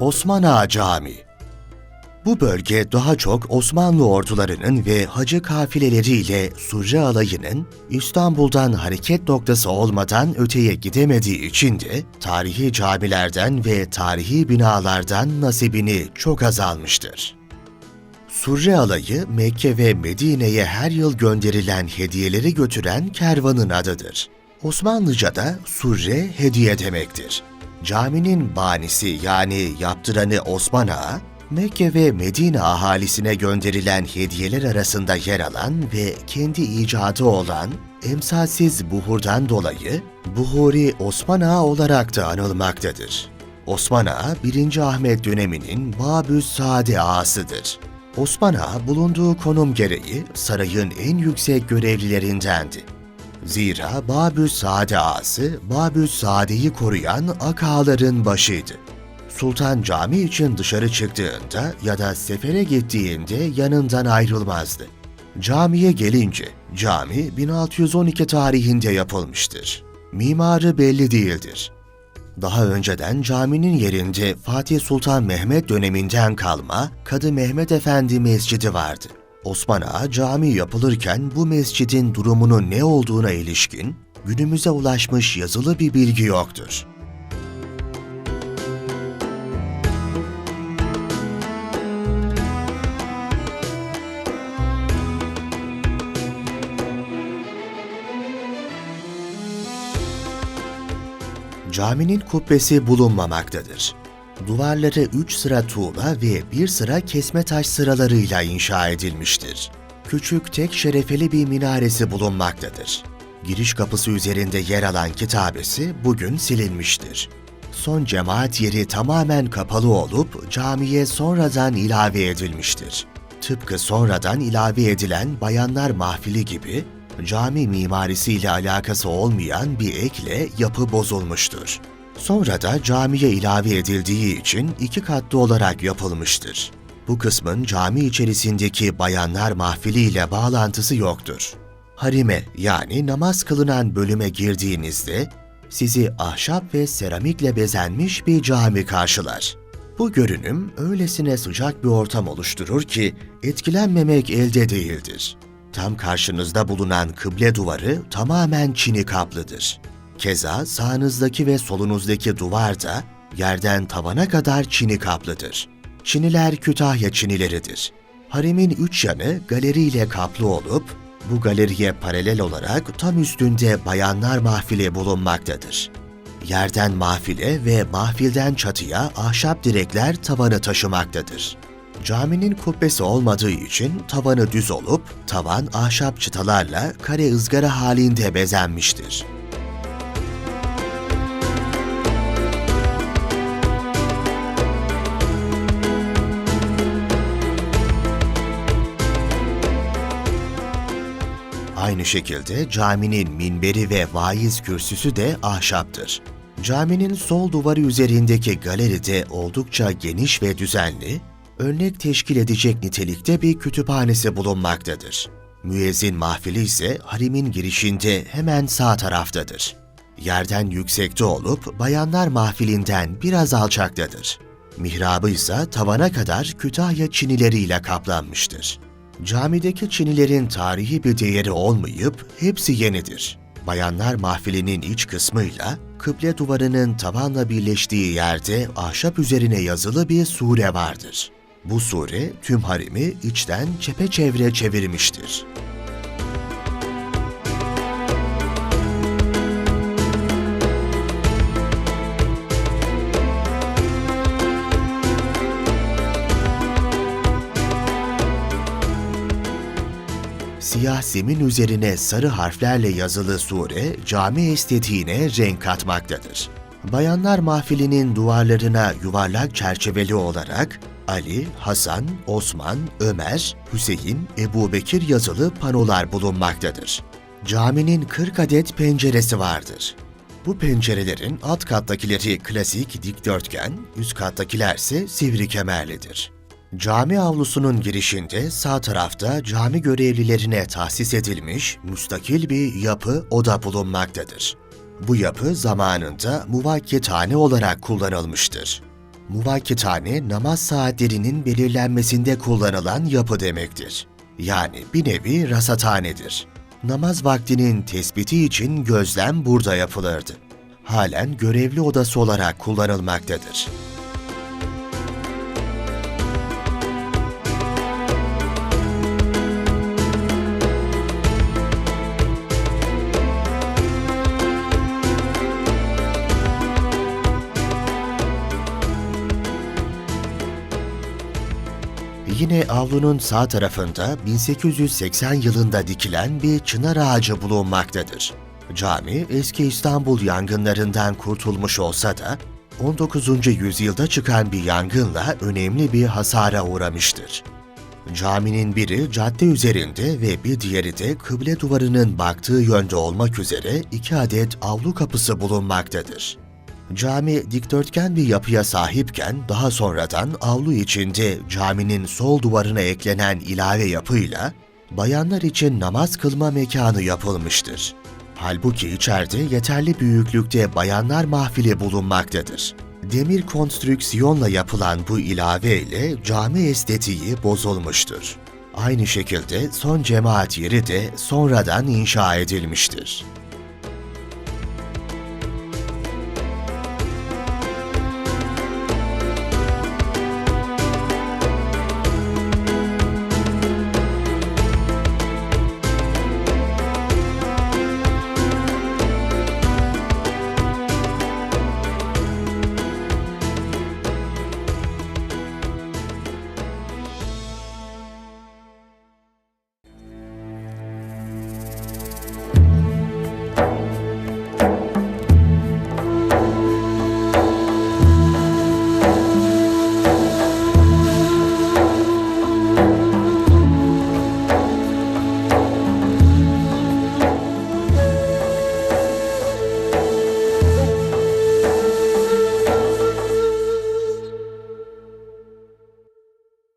Osman Ağa Camii bu bölge daha çok Osmanlı ordularının ve hacı kafileleriyle Surre alayının İstanbul'dan hareket noktası olmadan öteye gidemediği için de tarihi camilerden ve tarihi binalardan nasibini çok azalmıştır. Surre alayı Mekke ve Medine'ye her yıl gönderilen hediyeleri götüren kervanın adıdır. Osmanlıca'da surre hediye demektir. Caminin banisi yani yaptıranı Osman Ağa, Mekke ve Medine ahalisine gönderilen hediyeler arasında yer alan ve kendi icadı olan emsalsiz buhurdan dolayı Buhuri Osman Ağa olarak da anılmaktadır. Osman Ağa 1. Ahmet döneminin Babü Sade Ağasıdır. Osman Ağa bulunduğu konum gereği sarayın en yüksek görevlilerindendi. Zira Babü Sade Ağası, Babü Sade'yi koruyan akağaların başıydı. Sultan cami için dışarı çıktığında ya da sefere gittiğinde yanından ayrılmazdı. Camiye gelince, cami 1612 tarihinde yapılmıştır. Mimarı belli değildir. Daha önceden caminin yerinde Fatih Sultan Mehmet döneminden kalma Kadı Mehmet Efendi Mescidi vardı. Osman Ağa cami yapılırken bu mescidin durumunun ne olduğuna ilişkin günümüze ulaşmış yazılı bir bilgi yoktur. Caminin kubbesi bulunmamaktadır. Duvarları üç sıra tuğla ve bir sıra kesme taş sıralarıyla inşa edilmiştir. Küçük tek şerefeli bir minaresi bulunmaktadır. Giriş kapısı üzerinde yer alan kitabesi bugün silinmiştir. Son cemaat yeri tamamen kapalı olup camiye sonradan ilave edilmiştir. Tıpkı sonradan ilave edilen bayanlar mahfili gibi cami mimarisiyle alakası olmayan bir ekle yapı bozulmuştur. Sonra da camiye ilave edildiği için iki katlı olarak yapılmıştır. Bu kısmın cami içerisindeki bayanlar mahfili ile bağlantısı yoktur. Harime yani namaz kılınan bölüme girdiğinizde sizi ahşap ve seramikle bezenmiş bir cami karşılar. Bu görünüm öylesine sıcak bir ortam oluşturur ki etkilenmemek elde değildir. Tam karşınızda bulunan kıble duvarı tamamen çini kaplıdır. Keza sağınızdaki ve solunuzdaki duvar da yerden tavana kadar çini kaplıdır. Çiniler Kütahya çinileridir. Harimin üç yanı galeriyle kaplı olup, bu galeriye paralel olarak tam üstünde bayanlar mahfili bulunmaktadır. Yerden mahfile ve mahfilden çatıya ahşap direkler tavanı taşımaktadır. Caminin kubbesi olmadığı için tavanı düz olup tavan ahşap çıtalarla kare ızgara halinde bezenmiştir. Aynı şekilde caminin minberi ve vaiz kürsüsü de ahşaptır. Caminin sol duvarı üzerindeki galeride oldukça geniş ve düzenli, örnek teşkil edecek nitelikte bir kütüphanesi bulunmaktadır. Müezzin mahfili ise harimin girişinde hemen sağ taraftadır. Yerden yüksekte olup bayanlar mahfilinden biraz alçaktadır. Mihrabı ise tavana kadar Kütahya çinileriyle kaplanmıştır. Camideki çinilerin tarihi bir değeri olmayıp hepsi yenidir. Bayanlar mahfilinin iç kısmıyla kıble duvarının tavanla birleştiği yerde ahşap üzerine yazılı bir sure vardır. Bu sure tüm harimi içten çepeçevre çevirmiştir. Siyah zemin üzerine sarı harflerle yazılı sure cami estetiğine renk katmaktadır. Bayanlar mahfilinin duvarlarına yuvarlak çerçeveli olarak Ali, Hasan, Osman, Ömer, Hüseyin, Ebu Bekir yazılı panolar bulunmaktadır. Caminin 40 adet penceresi vardır. Bu pencerelerin alt kattakileri klasik dikdörtgen, üst kattakiler ise sivri kemerlidir. Cami avlusunun girişinde sağ tarafta cami görevlilerine tahsis edilmiş müstakil bir yapı oda bulunmaktadır. Bu yapı zamanında muvakkethane olarak kullanılmıştır. muvakkitane namaz saatlerinin belirlenmesinde kullanılan yapı demektir. Yani bir nevi rasathanedir. Namaz vaktinin tespiti için gözlem burada yapılırdı. Halen görevli odası olarak kullanılmaktadır. Yine avlunun sağ tarafında 1880 yılında dikilen bir çınar ağacı bulunmaktadır. Cami eski İstanbul yangınlarından kurtulmuş olsa da 19. yüzyılda çıkan bir yangınla önemli bir hasara uğramıştır. Caminin biri cadde üzerinde ve bir diğeri de kıble duvarının baktığı yönde olmak üzere iki adet avlu kapısı bulunmaktadır. Cami dikdörtgen bir yapıya sahipken daha sonradan avlu içinde caminin sol duvarına eklenen ilave yapıyla bayanlar için namaz kılma mekanı yapılmıştır. Halbuki içeride yeterli büyüklükte bayanlar mahfili bulunmaktadır. Demir konstrüksiyonla yapılan bu ilave ile cami estetiği bozulmuştur. Aynı şekilde son cemaat yeri de sonradan inşa edilmiştir.